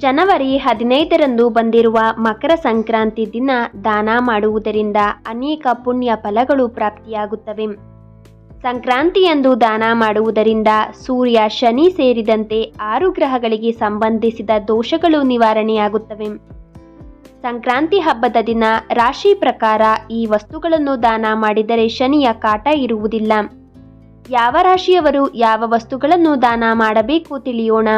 ಜನವರಿ ಹದಿನೈದರಂದು ಬಂದಿರುವ ಮಕರ ಸಂಕ್ರಾಂತಿ ದಿನ ದಾನ ಮಾಡುವುದರಿಂದ ಅನೇಕ ಪುಣ್ಯ ಫಲಗಳು ಪ್ರಾಪ್ತಿಯಾಗುತ್ತವೆ. ಸಂಕ್ರಾಂತಿಯಂದು ದಾನ ಮಾಡುವುದರಿಂದ ಸೂರ್ಯ ಶನಿ ಸೇರಿದಂತೆ ಆರು ಗ್ರಹಗಳಿಗೆ ಸಂಬಂಧಿಸಿದ ದೋಷಗಳು ನಿವಾರಣೆಯಾಗುತ್ತವೆ. ಸಂಕ್ರಾಂತಿ ಹಬ್ಬದ ದಿನ ರಾಶಿ ಪ್ರಕಾರ ಈ ವಸ್ತುಗಳನ್ನು ದಾನ ಮಾಡಿದರೆ ಶನಿಯ ಕಾಟ ಇರುವುದಿಲ್ಲ. ಯಾವ ರಾಶಿಯವರು ಯಾವ ವಸ್ತುಗಳನ್ನು ದಾನ ಮಾಡಬೇಕು ತಿಳಿಯೋಣ.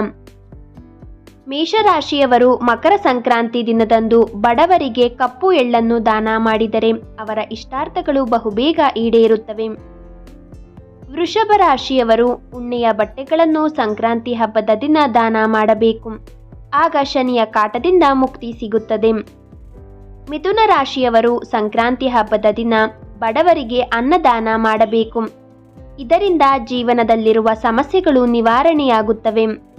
ಮೇಷರಾಶಿಯವರು ಮಕರ ಸಂಕ್ರಾಂತಿ ದಿನದಂದು ಬಡವರಿಗೆ ಕಪ್ಪು ಎಳ್ಳನ್ನು ದಾನ ಮಾಡಿದರೆ ಅವರ ಇಷ್ಟಾರ್ಥಗಳು ಬಹುಬೇಗ ಈಡೇರುತ್ತವೆ. ವೃಷಭ ರಾಶಿಯವರು ಉಣ್ಣೆಯ ಬಟ್ಟೆಗಳನ್ನು ಸಂಕ್ರಾಂತಿ ಹಬ್ಬದ ದಿನ ದಾನ ಮಾಡಬೇಕು. ಆಗ ಶನಿಯ ಕಾಟದಿಂದ ಮುಕ್ತಿ ಸಿಗುತ್ತದೆ. ಮಿಥುನ ರಾಶಿಯವರು ಸಂಕ್ರಾಂತಿ ಹಬ್ಬದ ದಿನ ಬಡವರಿಗೆ ಅನ್ನದಾನ ಮಾಡಬೇಕು. ಇದರಿಂದ ಜೀವನದಲ್ಲಿರುವ ಸಮಸ್ಯೆಗಳು ನಿವಾರಣೆಯಾಗುತ್ತವೆ.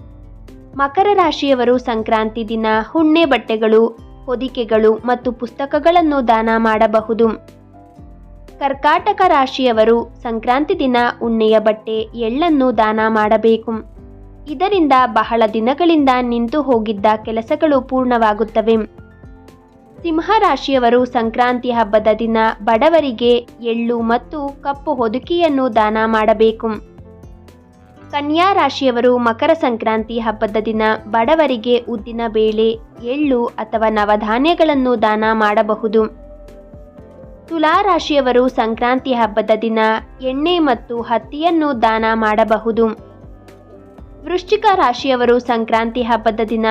ಮಕರ ರಾಶಿಯವರು ಸಂಕ್ರಾಂತಿ ದಿನ ಹುಣ್ಣೆ ಬಟ್ಟೆಗಳು, ಹೊದಿಕೆಗಳು ಮತ್ತು ಪುಸ್ತಕಗಳನ್ನು ದಾನ ಮಾಡಬಹುದು. ಕರ್ಕಾಟಕ ರಾಶಿಯವರು ಸಂಕ್ರಾಂತಿ ದಿನ ಉಣ್ಣೆಯ ಬಟ್ಟೆ, ಎಳ್ಳನ್ನು ದಾನ ಮಾಡಬೇಕು. ಇದರಿಂದ ಬಹಳ ದಿನಗಳಿಂದ ನಿಂತು ಹೋಗಿದ್ದ ಕೆಲಸಗಳು ಪೂರ್ಣವಾಗುತ್ತವೆ. ಸಿಂಹ ರಾಶಿಯವರು ಸಂಕ್ರಾಂತಿ ಹಬ್ಬದ ದಿನ ಬಡವರಿಗೆ ಎಳ್ಳು ಮತ್ತು ಕಪ್ಪು ಹೊದಿಕೆಯನ್ನು ದಾನ ಮಾಡಬೇಕು. ಕನ್ಯಾ ರಾಶಿಯವರು ಮಕರ ಸಂಕ್ರಾಂತಿ ಹಬ್ಬದ ದಿನ ಬಡವರಿಗೆ ಉದ್ದಿನ ಬೇಳೆ, ಎಳ್ಳು ಅಥವಾ ನವಧಾನ್ಯಗಳನ್ನು ದಾನ ಮಾಡಬಹುದು. ತುಲಾ ರಾಶಿಯವರು ಸಂಕ್ರಾಂತಿ ಹಬ್ಬದ ದಿನ ಎಣ್ಣೆ ಮತ್ತು ಹತ್ತಿಯನ್ನು ದಾನ ಮಾಡಬಹುದು. ವೃಶ್ಚಿಕ ರಾಶಿಯವರು ಸಂಕ್ರಾಂತಿ ಹಬ್ಬದ ದಿನ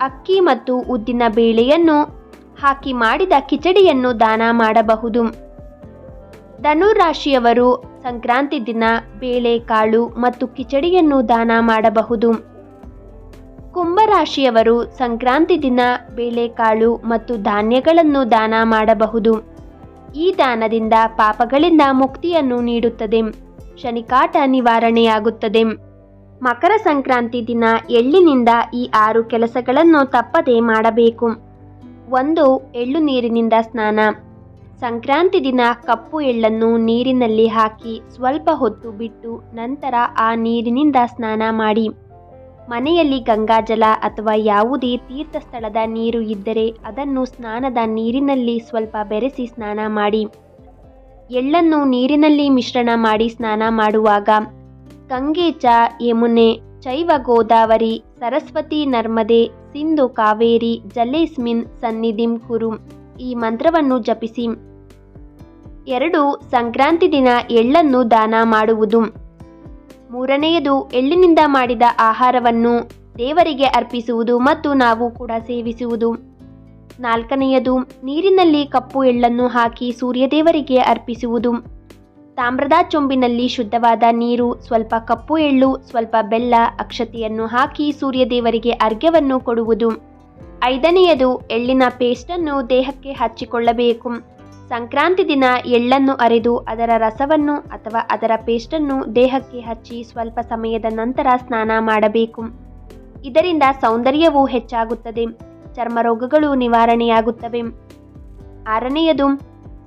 ಅಕ್ಕಿ ಮತ್ತು ಉದ್ದಿನ ಬೇಳೆಯನ್ನು ಹಾಕಿ ಮಾಡಿದ ಕಿಚಡಿಯನ್ನು ದಾನ ಮಾಡಬಹುದು. ಧನುರಾಶಿಯವರು ಸಂಕ್ರಾಂತಿ ದಿನ ಬೇಳೆಕಾಳು ಮತ್ತು ಕಿಚಡಿಯನ್ನು ದಾನ ಮಾಡಬಹುದು. ಕುಂಭರಾಶಿಯವರು ಸಂಕ್ರಾಂತಿ ದಿನ ಬೇಳೆಕಾಳು ಮತ್ತು ಧಾನ್ಯಗಳನ್ನು ದಾನ ಮಾಡಬಹುದು. ಈ ದಾನದಿಂದ ಪಾಪಗಳಿಂದ ಮುಕ್ತಿಯನ್ನು ನೀಡುತ್ತದೆ. ಶನಿಕಾಟ ನಿವಾರಣೆಯಾಗುತ್ತದೆ. ಮಕರ ಸಂಕ್ರಾಂತಿ ದಿನ ಎಳ್ಳಿನಿಂದ ಈ ಆರು ಕೆಲಸಗಳನ್ನು ತಪ್ಪದೆ ಮಾಡಬೇಕು. ಒಂದು, ಎಳ್ಳು ನೀರಿನಿಂದ ಸ್ನಾನ. ಸಂಕ್ರಾಂತಿ ದಿನ ಕಪ್ಪು ಎಳ್ಳನ್ನು ನೀರಿನಲ್ಲಿ ಹಾಕಿ ಸ್ವಲ್ಪ ಹೊತ್ತು ಬಿಟ್ಟು ನಂತರ ಆ ನೀರಿನಿಂದ ಸ್ನಾನ ಮಾಡಿ. ಮನೆಯಲ್ಲಿ ಗಂಗಾಜಲ ಅಥವಾ ಯಾವುದೇ ತೀರ್ಥಸ್ಥಳದ ನೀರು ಇದ್ದರೆ ಅದನ್ನು ಸ್ನಾನದ ನೀರಿನಲ್ಲಿ ಸ್ವಲ್ಪ ಬೆರೆಸಿ ಸ್ನಾನ ಮಾಡಿ. ಎಳ್ಳನ್ನು ನೀರಿನಲ್ಲಿ ಮಿಶ್ರಣ ಮಾಡಿ ಸ್ನಾನ ಮಾಡುವಾಗ ಗಂಗೆ ಚ, ಯಮುನೆ, ಚೈವ ಗೋದಾವರಿ, ಸರಸ್ವತಿ ನರ್ಮದೆ, ಸಿಂಧು ಕಾವೇರಿ, ಜಲೇಸ್ಮಿನ್ ಸನ್ನಿಧಿಂ ಕುರು ಈ ಮಂತ್ರವನ್ನು ಜಪಿಸಿ. ಎರಡು ಸಂಕ್ರಾಂತಿ ದಿನ ಎಳ್ಳನ್ನು ದಾನ ಮಾಡುವುದು. ಮೂರನೆಯದು ಎಳ್ಳಿನಿಂದ ಮಾಡಿದ ಆಹಾರವನ್ನು ದೇವರಿಗೆ ಅರ್ಪಿಸುವುದು ಮತ್ತು ನಾವು ಕೂಡ ಸೇವಿಸುವುದು. ನಾಲ್ಕನೆಯದು ನೀರಿನಲ್ಲಿ ಕಪ್ಪು ಎಳ್ಳನ್ನು ಹಾಕಿ ಸೂರ್ಯದೇವರಿಗೆ ಅರ್ಪಿಸುವುದು. ತಾಮ್ರದ ಚೊಂಬಿನಲ್ಲಿ ಶುದ್ಧವಾದ ನೀರು, ಸ್ವಲ್ಪ ಕಪ್ಪು ಎಳ್ಳು, ಸ್ವಲ್ಪ ಬೆಲ್ಲ, ಅಕ್ಷತೆಯನ್ನು ಹಾಕಿ ಸೂರ್ಯದೇವರಿಗೆ ಅರ್ಘ್ಯವನ್ನು ಕೊಡುವುದು. ಐದನೆಯದು ಎಳ್ಳಿನ ಪೇಸ್ಟನ್ನು ದೇಹಕ್ಕೆ ಹಚ್ಚಿಕೊಳ್ಳಬೇಕು. ಸಂಕ್ರಾಂತಿ ದಿನ ಎಳ್ಳನ್ನು ಅರೆದು ಅದರ ರಸವನ್ನು ಅಥವಾ ಅದರ ಪೇಸ್ಟನ್ನು ದೇಹಕ್ಕೆ ಹಚ್ಚಿ ಸ್ವಲ್ಪ ಸಮಯದ ನಂತರ ಸ್ನಾನ ಮಾಡಬೇಕು. ಇದರಿಂದ ಸೌಂದರ್ಯವು ಹೆಚ್ಚಾಗುತ್ತದೆ. ಚರ್ಮ ರೋಗಗಳು ನಿವಾರಣೆಯಾಗುತ್ತವೆ. ಆರನೆಯದು,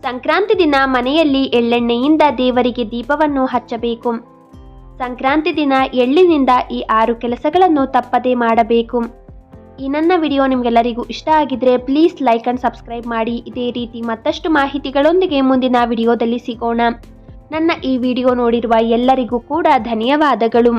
ಸಂಕ್ರಾಂತಿ ದಿನ ಮನೆಯಲ್ಲಿ ಎಳ್ಳೆಣ್ಣೆಯಿಂದ ದೇವರಿಗೆ ದೀಪವನ್ನು ಹಚ್ಚಬೇಕು. ಸಂಕ್ರಾಂತಿ ದಿನ ಎಳ್ಳಿನಿಂದ ಈ ಆರು ಕೆಲಸಗಳನ್ನು ತಪ್ಪದೇ ಮಾಡಬೇಕು. ಈ ನನ್ನ ವಿಡಿಯೋ ನಿಮಗೆಲ್ಲರಿಗೂ ಇಷ್ಟ ಆಗಿದ್ರೆ ಪ್ಲೀಸ್ ಲೈಕ್ ಅಂಡ್ ಸಬ್ಸ್ಕ್ರೈಬ್ ಮಾಡಿ. ಇದೇ ರೀತಿ ಮತ್ತಷ್ಟು ಮಾಹಿತಿಗಳೊಂದಿಗೆ ಮುಂದಿನ ವಿಡಿಯೋದಲ್ಲಿ ಸಿಗೋಣ. ನನ್ನ ಈ ವಿಡಿಯೋ ನೋಡಿರುವ ಎಲ್ಲರಿಗೂ ಕೂಡ ಧನ್ಯವಾದಗಳು.